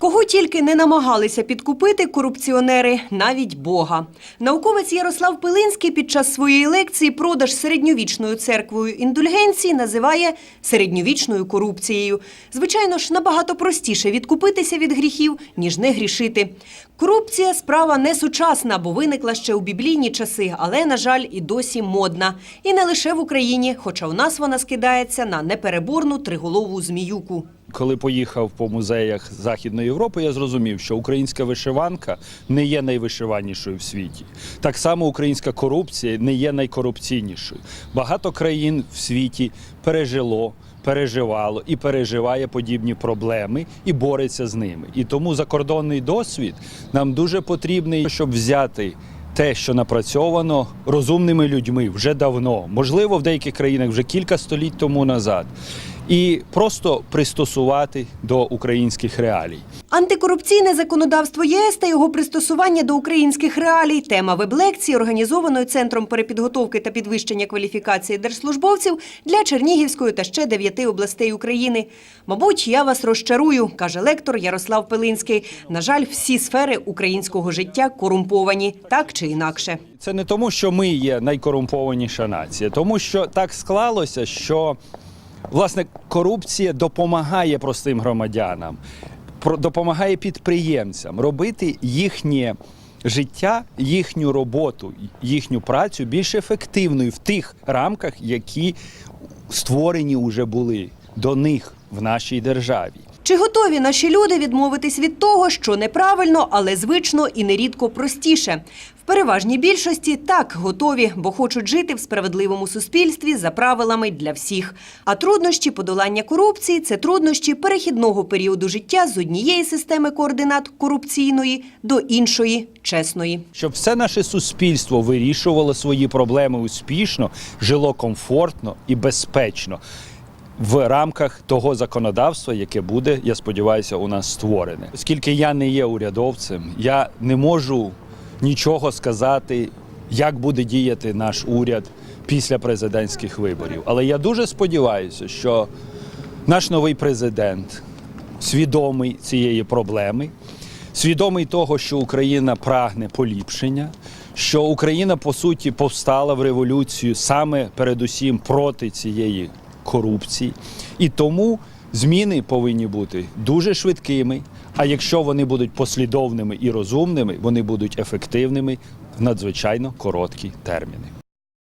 Кого тільки не намагалися підкупити корупціонери, навіть Бога. Науковець Ярослав Пилинський під час своєї лекції продаж середньовічною церквою індульгенції називає середньовічною корупцією. Звичайно ж, набагато простіше відкупитися від гріхів, ніж не грішити. Корупція справа не сучасна, бо виникла ще у біблійні часи, але, на жаль, і досі модна. І не лише в Україні, хоча у нас вона скидається на непереборну триголову зміюку. Коли поїхав по музеях Західної Європи, я зрозумів, що українська вишиванка не є найвишиванішою в світі. Так само українська корупція не є найкорупційнішою. Багато країн в світі пережило. Переживало і переживає подібні проблеми і бореться з ними. І тому закордонний досвід нам дуже потрібний, щоб взяти те, що напрацьовано розумними людьми вже давно, можливо, в деяких країнах вже кілька століть тому назад, і просто пристосувати до українських реалій. Антикорупційне законодавство ЄС та його пристосування до українських реалій – тема веб-лекції, організованої Центром перепідготовки та підвищення кваліфікації держслужбовців для Чернігівської та ще дев'яти областей України. «Мабуть, я вас розчарую», – каже лектор Ярослав Пилинський. На жаль, всі сфери українського життя корумповані, так чи інакше. Це не тому, що ми є найкорумпованіша нація, тому що так склалося, що власне корупція допомагає простим громадянам, допомагає підприємцям робити їхнє життя, їхню роботу, їхню працю більш ефективною в тих рамках, які створені вже були до них в нашій державі. Чи готові наші люди відмовитись від того, що неправильно, але звично і нерідко простіше? В переважній більшості так готові, бо хочуть жити в справедливому суспільстві за правилами для всіх. А труднощі подолання корупції це труднощі перехідного періоду життя з однієї системи координат корупційної до іншої чесної. щоб все наше суспільство вирішувало свої проблеми успішно, жило комфортно і безпечно в рамках того законодавства, яке буде, я сподіваюся, у нас створене. Оскільки я не є урядовцем, я не можу нічого сказати, як буде діяти наш уряд після президентських виборів. Але я дуже сподіваюся, що наш новий президент свідомий цієї проблеми, свідомий того, що Україна прагне поліпшення, що Україна по суті повстала в революцію саме передусім проти цієї корупції, і тому зміни повинні бути дуже швидкими. А якщо вони будуть послідовними і розумними, вони будуть ефективними в надзвичайно короткі терміни.